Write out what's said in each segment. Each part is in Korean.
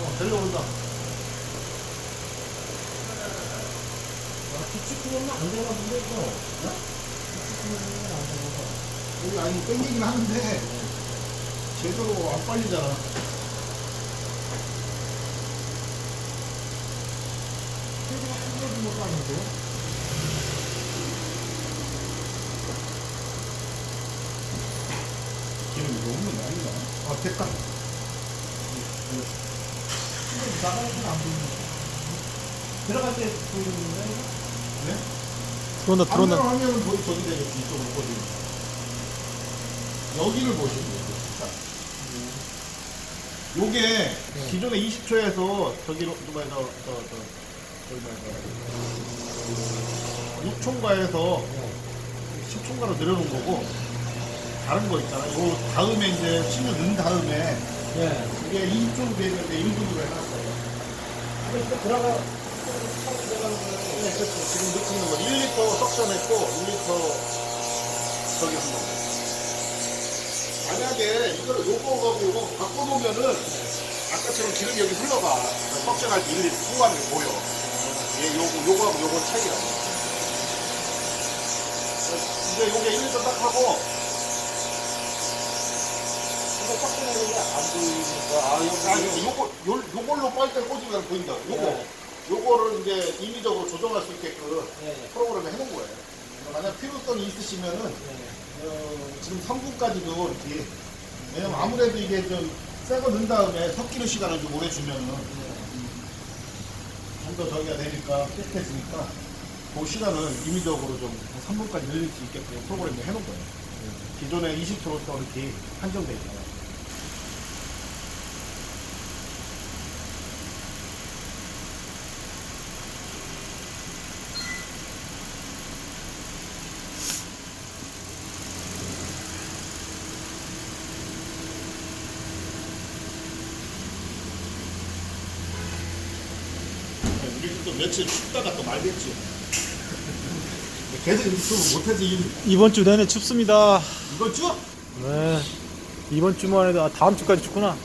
어, 들려온다. 아, 뒤치기는 안 들어가는데, 또. 네? 뒤치기는 안 들어가. 여기 아니, 땡기긴 하는데, 제대로 안 빨리잖아. 세계가 풀려준 것도 아닌데. 기름이 너무 많이 나? 아 됐다. 나가는 안 보이는 거. 들어갈 때 보이는 건가, 이거? 네? 들어온다 들어온다 하면은 거의 저기 되겠지 이쪽으로 거기. 여기를 보시면 돼요. 진짜. 요게 기존에 20초에서 저기로 누가 저 저저 저기 뭐야 6총가에서 10총가로 늘어놓은 거고 다른 거 있잖아. 요 다음에 이제 신유 넣은 다음에 예. 이게 2종 되는데 1분으로 해놨어요. 근데 이거 들어가, 네, 그렇죠. 지금 느끼는 거 1리터 석션했고 1리터 저기 한 거. 만약에 이거를 요거하고 요거 바꿔놓으면은 아까처럼 기름이 여기 흘러가. 석션할 때 1리터 풍부하는 게 보여. 얘 요거, 요거하고 요거 차이가 나. 이제 요게 1리터 딱 하고 이거 섞이는 게안 보이니까. 아, 이거, 아니. 요거, 요, 요걸로 빨대 꽂으면 보인다. 요거. 네. 요거를 이제 임의적으로 조정할 수 있게끔 예, 예. 프로그램에 해놓은 거예요. 만약 필요성이 있으시면은 예. 어, 지금 3분까지도 이렇게 왜냐면 아무래도 이게 좀 새거 넣은 다음에 섞이는 시간을 좀 오래 주면은 좀더 저기가 되니까 깨끗해지니까 그 시간을 임의적으로 좀 3분까지 늘릴 수 있게끔 프로그램에 해놓은 거예요. 기존에 20초로 이렇게 한정돼 있잖아요. 우리 또 며칠 춥다가 또 말겠지. 계속 유튜브 못하지. 이번 주 내내 춥습니다 이걸 쭉? 네 이번 주만 해도 아, 다음 주까지 춥구나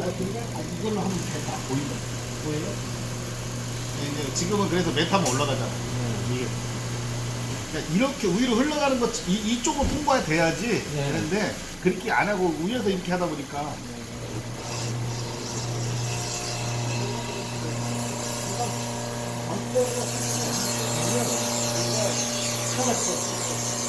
같은데? 아, 이걸로 하면 다 보인다. 보여요? 이제 지금은 그래서 메타면 올라가잖아. 이게. 그러니까 이렇게 위로 흘러가는 것, 이, 이쪽은 통과가 돼야지. 네. 그런데 그렇게 안 하고 위에서 이렇게 하다 보니까. 참았어.